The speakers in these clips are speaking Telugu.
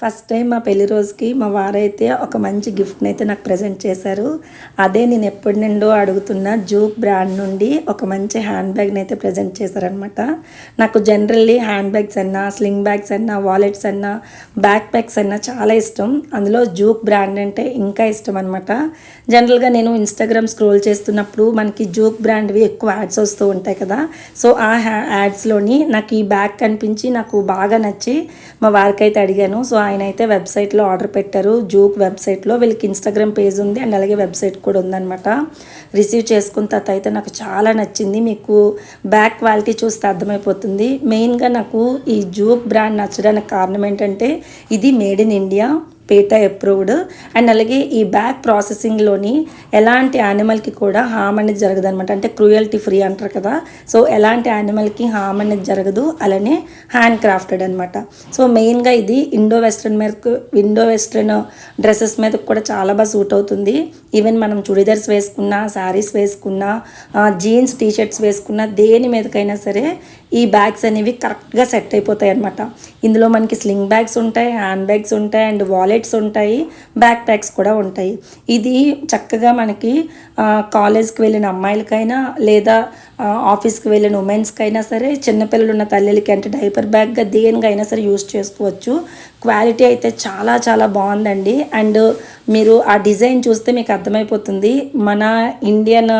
ఫస్ట్ టైం మా పెళ్ళి రోజుకి మా వారైతే ఒక మంచి గిఫ్ట్ని అయితే నాకు ప్రజెంట్ చేశారు. అదే నేను ఎప్పటి నుండో అడుగుతున్న జూక్ బ్రాండ్ నుండి ఒక మంచి హ్యాండ్ బ్యాగ్ని అయితే ప్రజెంట్ చేశారనమాట నాకు జనరల్లీ హ్యాండ్ బ్యాగ్స్ అన్నా స్లింగ్ బ్యాగ్స్ అన్నా వాలెట్స్ అన్నా బ్యాక్ ప్యాక్స్ అన్నా చాలా ఇష్టం. అందులో జూక్ బ్రాండ్ అంటే ఇంకా ఇష్టం అనమాట జనరల్గా నేను ఇన్స్టాగ్రామ్ స్క్రోల్ చేస్తున్నప్పుడు మనకి జూక్ బ్రాండ్వి ఎక్కువ యాడ్స్ వస్తూ ఉంటాయి కదా. సో ఆ యాడ్స్లోని నాకు ఈ బ్యాగ్ కనిపించి నాకు బాగా నచ్చి మా వారికి అయితే అడిగాను. సో ఆయన అయితే వెబ్సైట్లో ఆర్డర్ పెట్టారు. జూక్ వెబ్సైట్లో వీళ్ళకి ఇన్స్టాగ్రామ్ పేజ్ ఉంది. అండ్ అలాగే వెబ్సైట్ కూడా ఉందన్నమాట. రిసీవ్ చేసుకున్న తర్వాత అయితే నాకు చాలా నచ్చింది. మీకు బ్యాక్ క్వాలిటీ చూస్తే అర్థమైపోతుంది. మెయిన్గా నాకు ఈ జూక్ బ్రాండ్ నచ్చడానికి కారణం ఏంటంటే ఇది made in India. PETA approved and అలాగే ఈ బ్యాగ్ ప్రాసెసింగ్లోని ఎలాంటి యానిమల్కి కూడా హామ్ అనేది జరగదు అనమాట అంటే క్రూయల్టీ ఫ్రీ అంటారు కదా. సో ఎలాంటి యానిమల్కి హామ్ అనేది జరగదు. అలానే హ్యాండ్ క్రాఫ్టెడ్ అనమాట సో మెయిన్గా ఇది ఇండో వెస్ట్రన్ మీద ఇండో వెస్ట్రన్ డ్రెస్సెస్ మీద కూడా చాలా బాగా సూట్ అవుతుంది. ఈవెన్ మనం చుడిదార్స్ వేసుకున్నా శారీస్ వేసుకున్నా జీన్స్ టీషర్ట్స్ వేసుకున్నా దేని మీదకైనా సరే ఈ బ్యాగ్స్ అనేవి కరెక్ట్గా సెట్ అయిపోతాయి అనమాట ఇందులో మనకి స్లింగ్ బ్యాగ్స్ ఉంటాయి హ్యాండ్ బ్యాగ్స్ ఉంటాయి అండ్ వాలెట్ వాలెట్స్ ఉంటాయి బ్యాక్ ప్యాక్స్ కూడా ఉంటాయి. ఇది చక్కగా మనకి కాలేజ్కి వెళ్ళిన అమ్మాయిలకైనా లేదా ఆఫీస్కి వెళ్ళిన ఉమెన్స్కి అయినా సరే చిన్నపిల్లలు ఉన్న తల్లిలకి అంటే డైపర్ బ్యాగ్గా దేనికైనా సరే యూస్ చేసుకోవచ్చు. క్వాలిటీ అయితే చాలా చాలా బాగుందండి. అండ్ మీరు ఆ డిజైన్ చూస్తే మీకు అర్థమైపోతుంది. మన ఇండియన్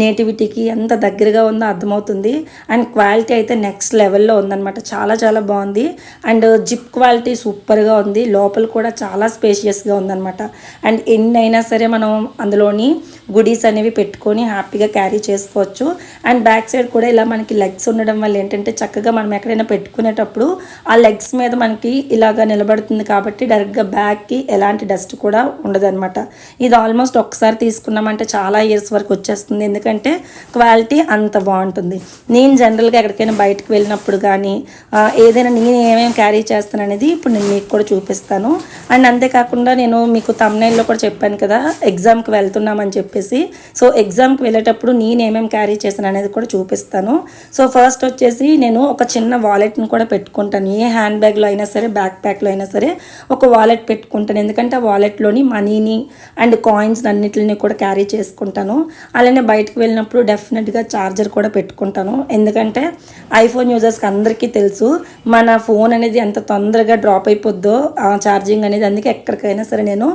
నేటివిటీకి ఎంత దగ్గరగా ఉందో అర్థమవుతుంది. అండ్ క్వాలిటీ అయితే నెక్స్ట్ లెవెల్లో ఉందన్నమాట. చాలా చాలా బాగుంది. అండ్ జిప్ క్వాలిటీ సూపర్గా ఉంది. లోపల కూడా చాలా స్పేషియస్గా ఉందన్నమాట. అండ్ ఎన్ని అయినా సరే మనం అందులోని గుడీస్ అనేవి పెట్టుకొని హ్యాపీగా క్యారీ చేసుకోవచ్చు. అండ్ బ్యాక్ సైడ్ కూడా ఇలా మనకి లెగ్స్ ఉండడం వల్ల ఏంటంటే చక్కగా మనం ఎక్కడైనా పెట్టుకునేటప్పుడు ఆ లెగ్స్ మీద మనకి ఇలాగా నిలబడుతుంది కాబట్టి డైరెక్ట్గా బ్యాగ్కి ఎలాంటి డస్ట్ కూడా ఉండదన్నమాట. ఇది ఆల్మోస్ట్ ఒక్కసారి తీసుకున్నామంటే చాలా ఇయర్స్ వరకు వచ్చేస్తుంది. ఎందుకంటే క్వాలిటీ అంత బాగుంటుంది. నేను జనరల్గా ఎక్కడికైనా బయటకు వెళ్ళినప్పుడు కానీ ఏదైనా నేను ఏమేమి క్యారీ చేస్తాను అనేది ఇప్పుడు నేను మీకు కూడా చూపిస్తాను. అండ్ అంతేకాకుండా నేను మీకు తమ్నైల్లో కూడా చెప్పాను కదా ఎగ్జామ్కి వెళ్తున్నామని చెప్పేసి. సో ఎగ్జామ్కి వెళ్ళేటప్పుడు నేను ఏమేమి క్యారీ చేశాను అనేది కూడా చూపిస్తాను. సో ఫస్ట్ వచ్చేసి నేను ఒక చిన్న వాలెట్ని కూడా పెట్టుకుంటాను. ఏ హ్యాండ్ బ్యాగ్లో అయినా సరే బ్యాక్ ప్యాక్లో అయినా సరే ఒక వాలెట్ పెట్టుకుంటాను. ఎందుకంటే ఆ వాలెట్లోని మనీని అండ్ కాయిన్స్ అన్నిటిని కూడా క్యారీ చేసుకుంటాను. అలానే బయటకు వెళ్ళినప్పుడు డెఫినెట్గా ఛార్జర్ కూడా పెట్టుకుంటాను. ఎందుకంటే ఐఫోన్ యూజర్స్కి అందరికీ తెలుసు మన ఫోన్ అనేది ఎంత తొందరగా డ్రాప్ అయిపోద్దో ఆ ఛార్జింగ్ అనేది అందుకే ఎక్కడికైనా సరే నేను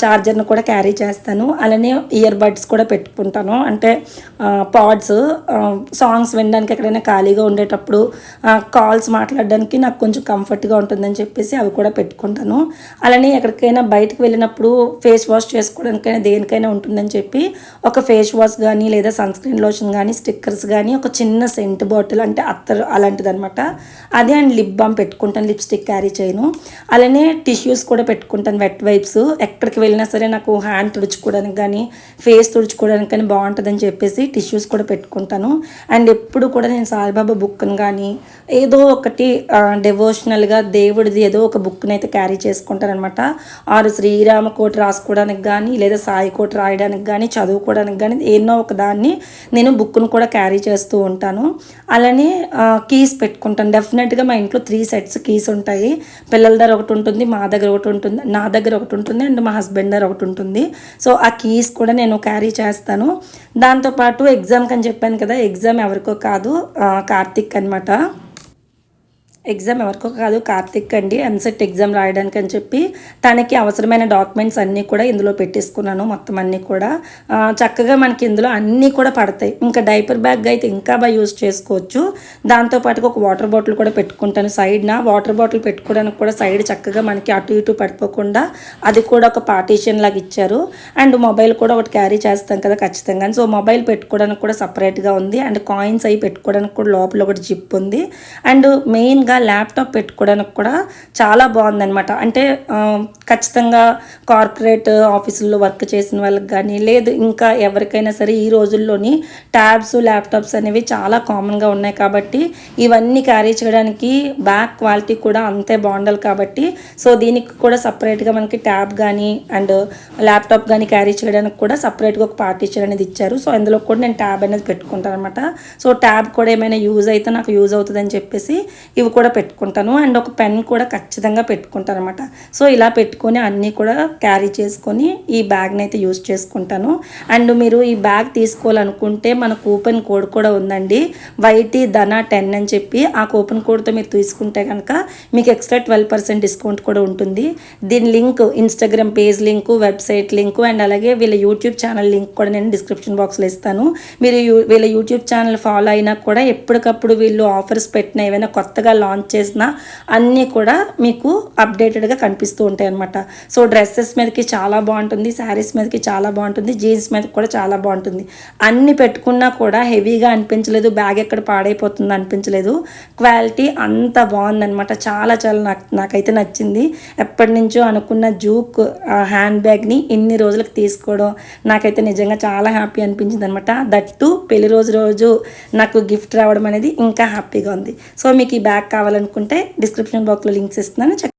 ఛార్జర్ను కూడా క్యారీ చేస్తాను. అలానే ఇయర్ బడ్స్ కూడా పెట్టుకుంటాను. అంటే పాడ్స్ సాంగ్స్ వినడానికి ఎక్కడైనా ఖాళీగా ఉండేటప్పుడు కాల్స్ మాట్లాడడానికి నాకు కొంచెం కంఫర్ట్గా ఉంటుందని చెప్పేసి అవి కూడా పెట్టుకుంటాను. అలానే ఎక్కడికైనా బయటకు వెళ్ళినప్పుడు ఫేస్ వాష్ చేసుకోవడానికైనా దేనికైనా ఉంటుందని చెప్పి ఒక ఫేస్ వాష్ కానీ లేదా సన్ స్క్రీన్ లోషన్ కానీ స్టిక్కర్స్ కానీ ఒక చిన్న సెంట్ బాటిల్ అంటే అత్తరు అలాంటిది అనమాట అదే అండ్ లిప్ బామ్ పెట్టుకుంటాను లిప్స్టిక్ క్యారీ చేయను. అలానే టిష్యూస్ కూడా పెట్టుకుంటాను వెట్ వైప్స్ ఎక్కడికి వెళ్ళినా సరే నాకు హ్యాండ్ తుడుచుకోవడానికి కానీ ఫేస్ తుడుచుకోవడానికి కానీ బాగుంటుందని చెప్పేసి టిష్యూస్ కూడా పెట్టుకుంటాను. అండ్ ఎప్పుడు కూడా నేను సాయిబాబా బుక్ని కానీ ఏదో ఒకటి డెవోషనల్గా దేవుడిది ఏదో ఒక బుక్ని అయితే క్యారీ చేసుకుంటాను అనమాట ఆరు శ్రీరామ కోట రాసుకోవడానికి కానీ లేదా సాయి కోట రాయడానికి కానీ చదువుకోవడానికి కానీ ఎన్నో ఒక దాన్ని నేను బుక్ను కూడా క్యారీ చేస్తూ ఉంటాను. అలానే కీస్ పెట్టుకుంటాను. డెఫినెట్గా మా ఇంట్లో త్రీ సెట్స్ కీస్ ఉంటాయి. పిల్లల దగ్గర ఒకటి ఉంటుంది మా దగ్గర ఒకటి ఉంటుంది నా దగ్గర ఒకటి ఉంటుంది అండ్ మా హస్బెండ్ దగ్గర ఒకటి ఉంటుంది. సో ఆ కీస్ కూడా నేను క్యారీ చేస్తాను. దాంతోపాటు ఎగ్జామ్కి అని చెప్పాను కదా ఎగ్జామ్ ఎవరికో కాదు కార్తిక్ అనమాట ఎగ్జామ్ ఎవరికో కాదు కార్తిక్ అండి. ఎంసెట్ ఎగ్జామ్ రాయడానికి అని చెప్పి తనకి అవసరమైన డాక్యుమెంట్స్ అన్నీ కూడా ఇందులో పెట్టేసుకున్నాను మొత్తం అన్నీ కూడా. చక్కగా మనకి ఇందులో అన్నీ కూడా పడతాయి. ఇంకా డైపర్ బ్యాగ్ అయితే ఇంకా బాగా యూజ్ చేసుకోవచ్చు. దాంతోపాటు ఒక వాటర్ బాటిల్ కూడా పెట్టుకుంటాను సైడ్న వాటర్ బాటిల్ పెట్టుకోవడానికి కూడా సైడ్ చక్కగా మనకి అటు ఇటు పడిపోకుండా అది కూడా ఒక పార్టీషన్ లాగా ఇచ్చారు. అండ్ మొబైల్ కూడా ఒకటి క్యారీ చేస్తాం కదా ఖచ్చితంగా. సో మొబైల్ పెట్టుకోవడానికి కూడా సపరేట్గా ఉంది. అండ్ కాయిన్స్ అవి పెట్టుకోవడానికి కూడా లోపల ఒకటి జిప్ ఉంది. అండ్ మెయిన్గా ల్యాప్టాప్ పెట్టుకోవడానికి కూడా చాలా బాగుందనమాట అంటే ఆ, ఖచ్చితంగా కార్పొరేట్ ఆఫీసుల్లో వర్క్ చేసిన వాళ్ళకి కానీ లేదు ఇంకా ఎవరికైనా సరే ఈ రోజుల్లోని ట్యాబ్స్ ల్యాప్టాప్స్ అనేవి చాలా కామన్గా ఉన్నాయి కాబట్టి ఇవన్నీ క్యారీ చేయడానికి బ్యాక్ క్వాలిటీ కూడా అంతే బాగుండాలి కాబట్టి. సో దీనికి కూడా సపరేట్గా మనకి ట్యాబ్ కానీ అండ్ ల్యాప్టాప్ కానీ క్యారీ చేయడానికి కూడా సపరేట్గా ఒక పార్టీషన్ అనేది ఇచ్చారు. సో అందులో కూడా నేను ట్యాబ్ అనేది పెట్టుకుంటాను అనమాట సో ట్యాబ్ కూడా ఏమైనా యూజ్ అయితే నాకు యూజ్ అవుతుందని చెప్పేసి ఇవి కూడా పెట్టుకుంటాను. అండ్ ఒక పెన్ కూడా ఖచ్చితంగా పెట్టుకుంటాను అనమాట సో ఇలా పెట్టుకొని అన్నీ కూడా క్యారీ చేసుకొని ఈ బ్యాగ్ని అయితే యూస్ చేసుకుంటాను. అండ్ మీరు ఈ బ్యాగ్ తీసుకోవాలనుకుంటే మన కూపన్ కోడ్ కూడా ఉందండి. వైటీ ధన టెన్ అని చెప్పి ఆ కూపన్ కోడ్తో మీరు తీసుకుంటే కనుక మీకు ఎక్స్ట్రా ట్వెల్వ్ పర్సెంట్ డిస్కౌంట్ కూడా ఉంటుంది. దీని link Instagram page link website link and అలాగే వీళ్ళ యూట్యూబ్ ఛానల్ లింక్ కూడా నేను డిస్క్రిప్షన్ బాక్స్లో ఇస్తాను. మీరు యూ- వీళ్ళ యూట్యూబ్ ఛానల్ ఫాలో అయినా కూడా ఎప్పటికప్పుడు వీళ్ళు ఆఫర్స్ పెట్టిన ఏవైనా కొత్తగా లాంచ్ చేసిన అన్నీ కూడా మీకు అప్డేటెడ్గా కనిపిస్తూ ఉంటాయి అనమాట సో డ్రెస్సెస్ మీదకి చాలా బాగుంటుంది శారీస్ మీదకి చాలా బాగుంటుంది జీన్స్ మీద కూడా చాలా బాగుంటుంది. అన్ని పెట్టుకున్నా కూడా హెవీగా అనిపించలేదు బ్యాగ్ ఎక్కడ పాడైపోతుంది అనిపించలేదు. క్వాలిటీ అంత బాగుందనమాట చాలా చాలా నాకు నాకైతే నచ్చింది. ఎప్పటి నుంచో అనుకున్న జూక్ హ్యాండ్ బ్యాగ్ని ఇన్ని రోజులకు తీసుకోవడం నాకైతే నిజంగా చాలా హ్యాపీ అనిపించింది అనమాట దట్టు పెళ్ళి రోజు రోజు నాకు గిఫ్ట్ రావడం అనేది ఇంకా హ్యాపీగా ఉంది. సో మీకు ఈ బ్యాగ్ కావాలనుకుంటే డిస్క్రిప్షన్ బాక్స్లో లింక్స్ ఇస్తున్నాను. చెక్